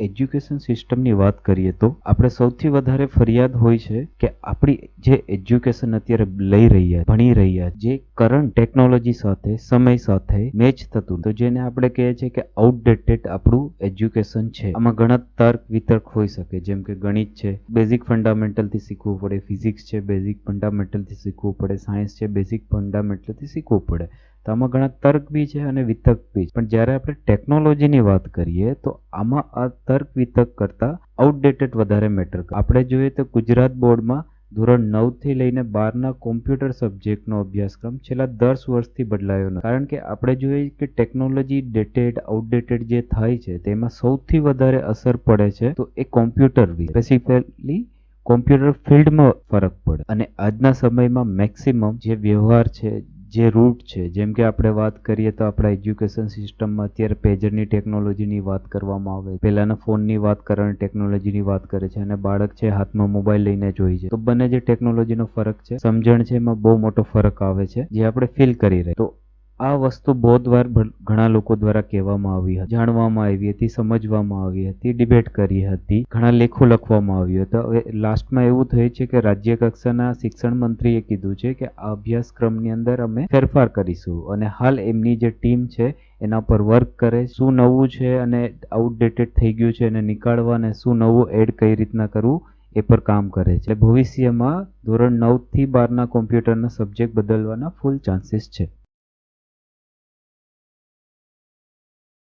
Education સિસ્ટમની વાત કરીએ તો આપણે સૌથી વધારે ફરિયાદ હોય છે કે આપણી જે એજ્યુકેશન અત્યારે લઈ રહ્યા, ભણી રહ્યા, જે કરંટ ટેકનોલોજી સાથે, સમય સાથે મેચ થતું, તો જેને આપણે કહીએ છીએ કે આઉટડેટેડ આપણું એજ્યુકેશન છે. આમાં ઘણા તર્ક વિતર્ક હોઈ શકે, જેમ કે ગણિત છે બેઝિક ફંડામેન્ટલથી શીખવું પડે ફિઝિક્સ છે બેઝિક ફંડામેન્ટલથી શીખવું પડે સાયન્સ છે બેઝિક ફંડામેન્ટલથી શીખવું પડે. તો આમાં ઘણા તર્ક બી છે અને વિતર્ક બી છે. પણ જ્યારે આપણે ટેકનોલોજીની વાત કરીએ, તો આમાં આ તર્ક વિતર્ક કરતાં આઉટડેટેડ વધારે મેટર આપણે જોઈએ તો ગુજરાત બોર્ડમાં ધોરણ નવથી લઈને બારના કોમ્પ્યુટર સબ્જેક્ટનો અભ્યાસક્રમ છેલ્લા દસ વર્ષથી બદલાયો નથી. કારણ કે આપણે જોઈએ કે ટેકનોલોજી ડેટેડ આઉટડેટેડ જે થાય છે, તેમાં સૌથી વધારે અસર પડે છે તો એ કોમ્પ્યુટર સ્પેસિફિકલી કોમ્પ્યુટર ફિલ્ડમાં ફરક પડે. અને આજના સમયમાં મેક્સિમમ જે વ્યવહાર છે જે રૂટ છે, જેમ કે આપણે વાત કરીએ તો આપણા એજ્યુકેશન સિસ્ટમમાં અત્યારે પેજરની ટેકનોલોજીની વાત કરવામાં આવે પહેલાંના ફોનની વાત કરવાની ટેકનોલોજીની વાત કરે છે અને બાળક છે હાથમાં મોબાઈલ લઈને જોઈ છે. તો બંને જે ટેકનોલોજીનો ફરક છે, સમજણ છે એમાં બહુ મોટો ફરક આવે છે, જે આપણે ફીલ કરી રહ્યા તો આ વસ્તુ બહુ વાર ઘણા લોકો દ્વારા કહેવામાં આવી હતી, જાણવામાં આવી હતી, સમજવામાં આવી હતી ડિબેટ કરી હતી, ઘણા લેખો લખવામાં આવ્યો હતો. હવે લાસ્ટમાં એવું થયું છે કે રાજ્ય કક્ષાના શિક્ષણ મંત્રીએ કીધું છે કે આ અભ્યાસક્રમની અંદર અમે ફેરફાર કરીશું અને હાલ એમની જે ટીમ છે એના પર વર્ક કરે, શું નવું છે અને આઉટડેટેડ થઈ ગયું છે એને નીકાળવા અને શું નવું એડ કઈ રીતના કરવું એ પર કામ કરે છે. ભવિષ્યમાં ધોરણ નવથી બારના કોમ્પ્યુટરના સબ્જેક્ટ બદલવાના ફૂલ ચાન્સીસ છે.